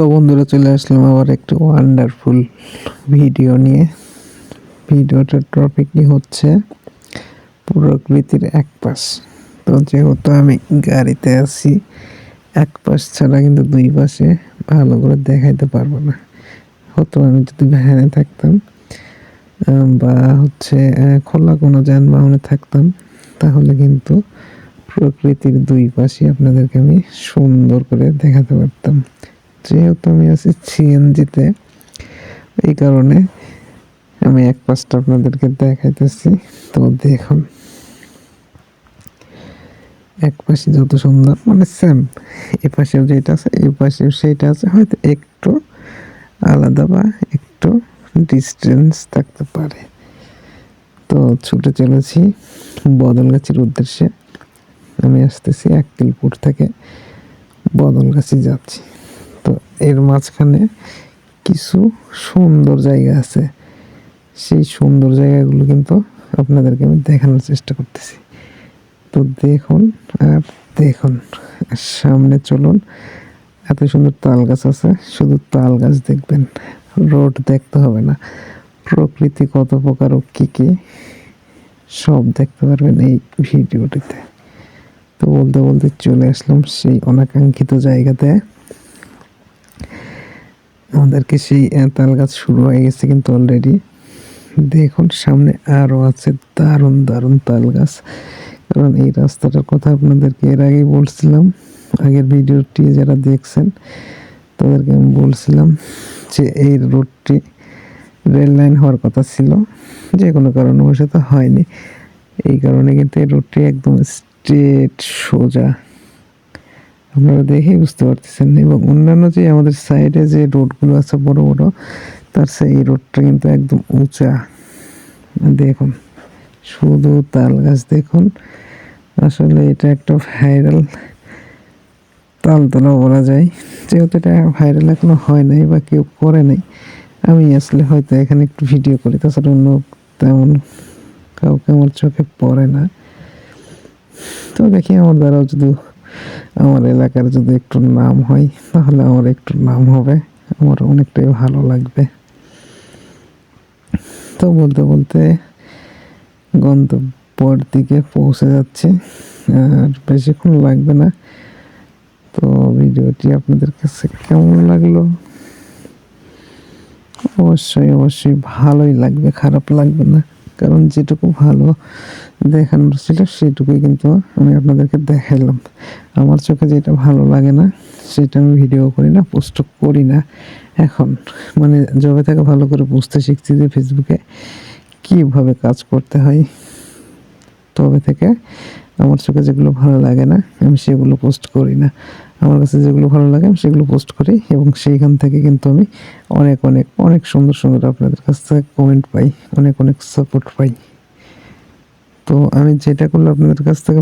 তো বন্ধুরা চলে আসলাম আবার একটু ওয়ান্ডারফুল ভিডিও নিয়ে। ভিডিওটার টপিকই হচ্ছে প্রকৃতির এক পাশ তো যেহেতু আমি গাড়িতে আছি এক পাশ ছাড়া কিন্তু দুই পাশে ভালো করে দেখাইতে পারব না। হতো আমি যদি ভ্যানে থাকতাম বা হচ্ছে খোলা কোনো যানবাহনে থাকতাম, তাহলে কিন্তু প্রকৃতির দুই পাশে আপনাদেরকে আমি সুন্দর করে দেখাতে পারতাম। যেহেতু আমি আছি সিএনজিতে, এই কারণে আমি এক পাশটা আপনাদেরকে দেখাইতেছি। তো দেখুন, এক পাশে যত সুন্দর মানে সেম এ পাশেও যেটা আছে এই পাশেও সেইটা আছে, হয়তো একটু আলাদা বা একটু ডিস্টেন্স থাকতে পারে। তো ছুটে চলেছি বদলগাছির উদ্দেশ্যে। আমি আসতেছি আক্কেলপুর থেকে বদলগাছি যাচ্ছি। এর মাঝখানে কিছু সুন্দর জায়গা আছে। সেই সুন্দর জায়গাগুলো কিন্তু আপনাদেরকে আমি দেখানোর চেষ্টা করতেছি। তো দেখুন আর দেখুন, আর সামনে চলুন। এত সুন্দর তাল গাছ আছে, শুধু তাল গাছ দেখবেন। রোড দেখতে হবে না। প্রকৃতি কত প্রকার ও কী কী, সব দেখতে পারবেন এই ভিডিওটিতে। তো বলতে বলতে চলে আসলাম সেই অনাকাঙ্ক্ষিত জায়গাতে। আমাদেরকে সেই তাল গাছ শুরু হয়ে গেছে কিন্তু অলরেডি দেখুন, সামনে আরও আছে দারুণ দারুণ তাল গাছ। কারণ এই রাস্তাটার কথা আপনাদেরকে এর আগেই বলছিলাম, আগের ভিডিওটি যারা দেখছেন, তাদেরকে আমি বলছিলাম যে এই রোডটি রেল লাইন হওয়ার কথা ছিল, যে কোনো কারণবশত হয়নি। এই কারণে কিন্তু এই রোডটি একদম স্ট্রেট সোজা। আপনারা দেখেই বুঝতে পারতেছেন। এবং অন্যান্য যে আমাদের সাইডে যে রোডগুলো আছে বড় বড়, তার সেই রোডটা কিন্তু একদম উঁচা। দেখুন, শুধু তাল গাছ দেখুন, আসলে এটা একটা ভাইরাল তালতলা বলা যায়। যেহেতু এটা ভাইরাল এখনও হয় নাই বা কেউ করে নাই, আমি আসলে হয়তো এখানে একটু ভিডিও করি, তাছাড়া অন্য তেমন কাউকে আমার চোখে পড়ে না। তো দেখি আমার দ্বারাও যদি আমার এলাকার যদি একটু নাম হয়, তাহলে আমার একটু নাম হবে। আমার অনেকটাই ভালো লাগবে। তো বলতে বলতে গন্তব্যর দিকে পৌঁছে যাচ্ছে। আর বেশিক্ষণ লাগবে না। তো ভিডিওটি আপনাদের কাছে কেমন লাগল? অবশ্যই অবশ্যই ভালোই লাগবে, খারাপ লাগবে না। কারণ যেটুকু ভালো দেখানোর ছিল সেটুকুই কিন্তু আমি আপনাদেরকে দেখাইলাম আমার চোখে যেটা ভালো লাগে না, সেটা আমি ভিডিও করি না পোস্ট করি না। এখন মানে যবে থেকে ভালো করে বুঝতে শিখছি যে ফেসবুকে কীভাবে কাজ করতে হয়। তবে থেকে আমার চোখে যেগুলো ভালো লাগে না, আমি সেগুলো পোস্ট করি না। আমার কাছে যেগুলো ভালো লাগে আমি সেগুলো পোস্ট করি এবং সেইখান থেকে কিন্তু আমি অনেক অনেক অনেক সুন্দর সুন্দর আপনাদের কাছ থেকে কমেন্ট পাই, অনেক অনেক সাপোর্ট পাই। তো আমি যেটা করলে আপনাদের কাছ থেকে